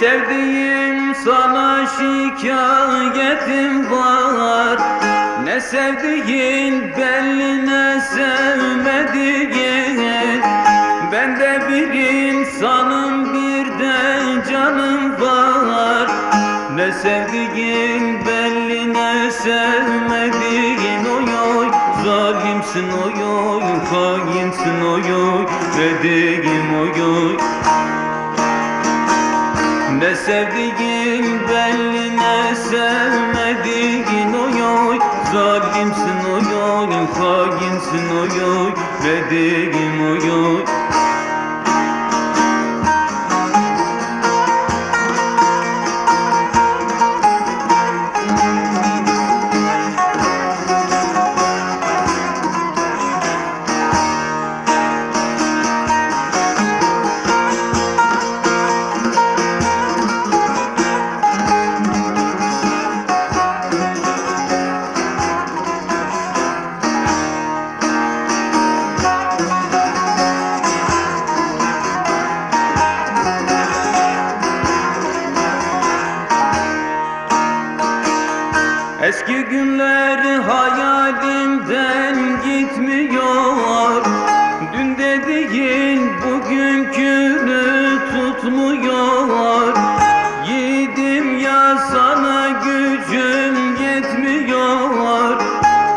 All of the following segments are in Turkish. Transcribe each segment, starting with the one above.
sevdiğim sana şikayetim var. Ne sevdiğin belli ne sevmediğin. Ben de bir insanım bir de canım var. Ne sevdiğin belli ne sevmediğin. Oy oy Zalimsin oy oy hainsin oy oy. Dediğim oy sevdiğin belli ne sevmediğin oy oy. Zalimsin oy oy? Hainsin oy oy? Dediğim oy oy Eski günler hayalimden gitmiyor. Dün dediğin bugünkünü tutmuyor. Yiğidim ya sana gücüm yetmiyor.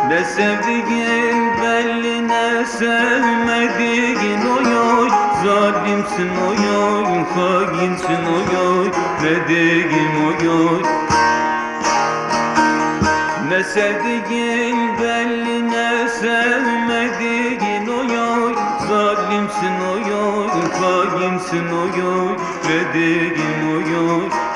Ne sevdiğin belli ne sevmediğin oy oy Zalimsin oy oy hainsin oy oy Dediğim oy oy ne sevdiğin belli ne sevmediğin oy oy Zalimsin oy oy hainsin oy oy Dediğim oy oy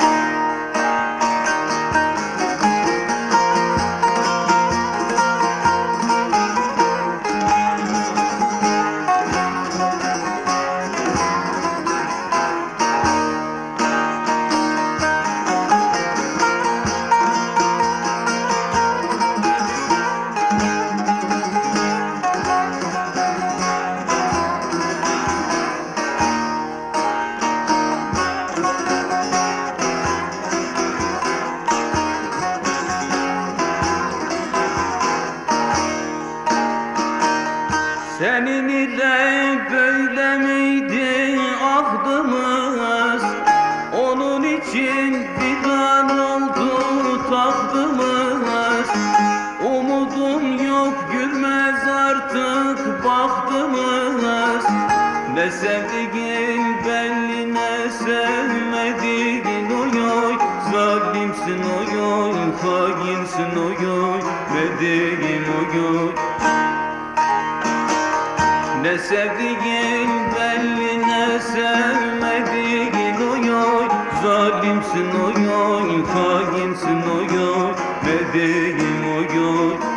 Senin ile böyle miydi ahdımız Onun için fidan oldu tahtımız. Umudum yok gülmez artık bahtımız. Ne sevdiğin belli ne sevmediğin oy oy. Zalimsin oy oy hainsin oy oy. Dediğim Ne sevdiğin belli ne sevmediğin oy oy Zalimsin oy oy, hainsin oy oy Dediğim oy oy